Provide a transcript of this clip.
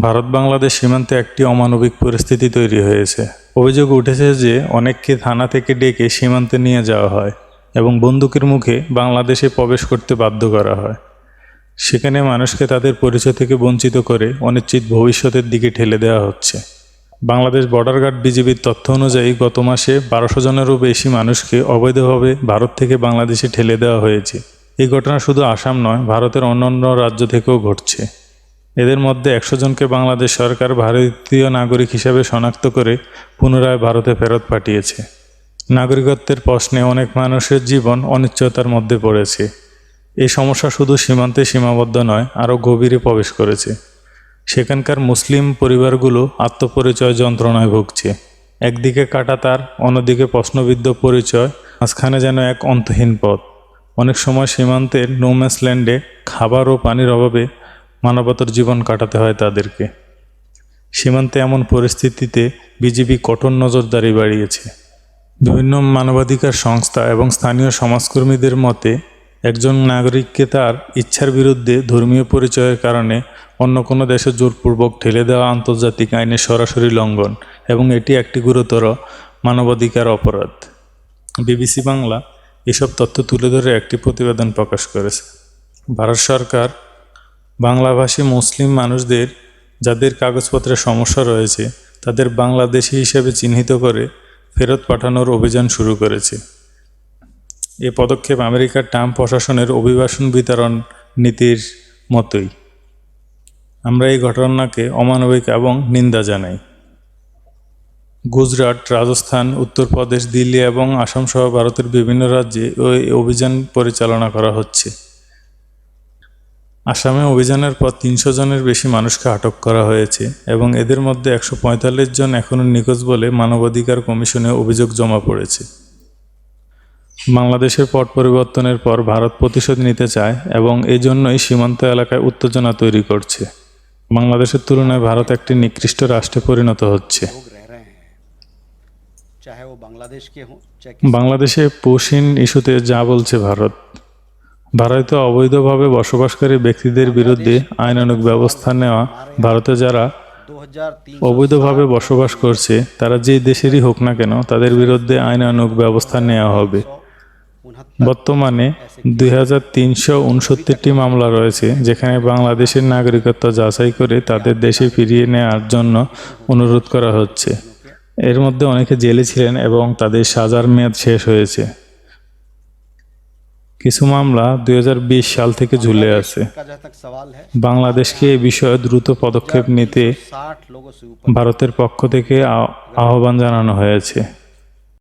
ভারত বাংলাদেশ সীমান্তে একটি অমানবিক পরিস্থিতি তৈরি হয়েছে। অভিযোগ উঠেছে যে অনেককে থানা থেকে ডেকে সীমান্তে নিয়ে যাওয়া হয় এবং বন্দুকের মুখে বাংলাদেশে প্রবেশ করতে বাধ্য করা হয়। সেখানে মানুষকে তাদের পরিচয় থেকে বঞ্চিত করে অনিশ্চিত ভবিষ্যতের দিকে ঠেলে দেওয়া হচ্ছে। বাংলাদেশ বর্ডার গার্ড বিজিবির তথ্য অনুযায়ী গত মাসে বারোশো জনেরও বেশি মানুষকে অবৈধভাবে ভারত থেকে বাংলাদেশে ঠেলে দেওয়া হয়েছে। এই ঘটনা শুধু আসাম নয়, ভারতের অন্যান্য রাজ্য থেকেও ঘটছে। এদের মধ্যে একশো জনকে বাংলাদেশ সরকার ভারতীয় নাগরিক হিসেবে শনাক্ত করে পুনরায় ভারতে ফেরত পাঠিয়েছে। নাগরিকত্বের প্রশ্নে অনেক মানুষের জীবন অনিশ্চয়তার মধ্যে পড়েছে। এই সমস্যা শুধু সীমান্তে সীমাবদ্ধ নয়, আরও গভীরে প্রবেশ করেছে। সেখানকার মুসলিম পরিবারগুলো আত্মপরিচয় যন্ত্রণায় ভুগছে। একদিকে কাটা তার, অন্যদিকে প্রশ্নবিদ্ধ পরিচয়, মাঝখানে যেন এক অন্তহীন পথ। অনেক সময় সীমান্তের নোম্যাস ল্যান্ডে খাবার ও পানির অভাবে মানবতার জীবন কাটাতে হয় তাদেরকে। সীমান্তে এমন পরিস্থিতিতে বিজেপি কঠোর নজরদারি বাড়িয়েছে। বিভিন্ন মানবাধিকার সংস্থা এবং স্থানীয় সমাজকর্মীদের মতে, একজন নাগরিককে তার ইচ্ছার বিরুদ্ধে ধর্মীয় পরিচয়ের কারণে অন্য কোনো দেশে জোরপূর্বক ঠেলে দেওয়া আন্তর্জাতিক আইনের সরাসরি লঙ্ঘন এবং এটি একটি গুরুতর মানবাধিকার অপরাধ। বিবিসি বাংলা এসব তথ্য তুলে ধরে একটি প্রতিবেদন প্রকাশ করেছে। ভারত সরকার বাংলাভাষী মুসলিম মানুষদের যাদের কাগজপত্রের সমস্যা রয়েছে, তাদের বাংলাদেশি হিসেবে চিহ্নিত করে ফেরত পাঠানোর অভিযান শুরু করেছে। এ পদক্ষেপ আমেরিকার ট্রাম্প প্রশাসনের অভিবাসন বিতরণ নীতির মতোই। আমরা এই ঘটনাকে অমানবিক এবং নিন্দা জানাই। গুজরাট, রাজস্থান, উত্তরপ্রদেশ, দিল্লি এবং আসাম সহ ভারতের বিভিন্ন রাজ্যে ওই অভিযান পরিচালনা করা হচ্ছে। আসামে অভিযানের পর তিনশো জনের বেশি মানুষকে আটক করা হয়েছে এবং এদের মধ্যে একশো পঁয়তাল্লিশ জন এখনও নিখোঁজ বলে মানবাধিকার কমিশনে অভিযোগ জমা পড়েছে। বাংলাদেশের পট পরিবর্তনের পর ভারত প্রতিশোধ নিতে চায় এবং এজন্যই সীমান্ত এলাকায় উত্তেজনা তৈরি করছে। বাংলাদেশের তুলনায় ভারত একটি নিকৃষ্ট রাষ্ট্রে পরিণত হচ্ছে। বাংলাদেশে পোষিন ইস্যুতে যা বলছে ভারত। ভারতে অবৈধভাবে বসবাসকারী ব্যক্তিদের বিরুদ্ধে আইনানুক ব্যবস্থা নেওয়া ভারতে যারা অবৈধভাবে বসবাস করছে, তারা যে দেশেরই হোক না কেন তাদের বিরুদ্ধে আইনানুক ব্যবস্থা নেওয়া হবে। বর্তমানে দুই হাজার তিনশো মামলা রয়েছে, যেখানে বাংলাদেশের নাগরিকত্ব যাচাই করে তাদের দেশে ফিরিয়ে নেওয়ার জন্য অনুরোধ করা হচ্ছে। এর মধ্যে অনেকে জেলে ছিলেন এবং তাদের সাজার মেয়াদ শেষ হয়েছে। কিছু মামলা দুই হাজার বিশ সাল থেকে ঝুলে আছে। বাংলাদেশকে এ বিষয়ে দ্রুত পদক্ষেপ নিতে ভারতের পক্ষ থেকে আহ্বান জানানো হয়েছে।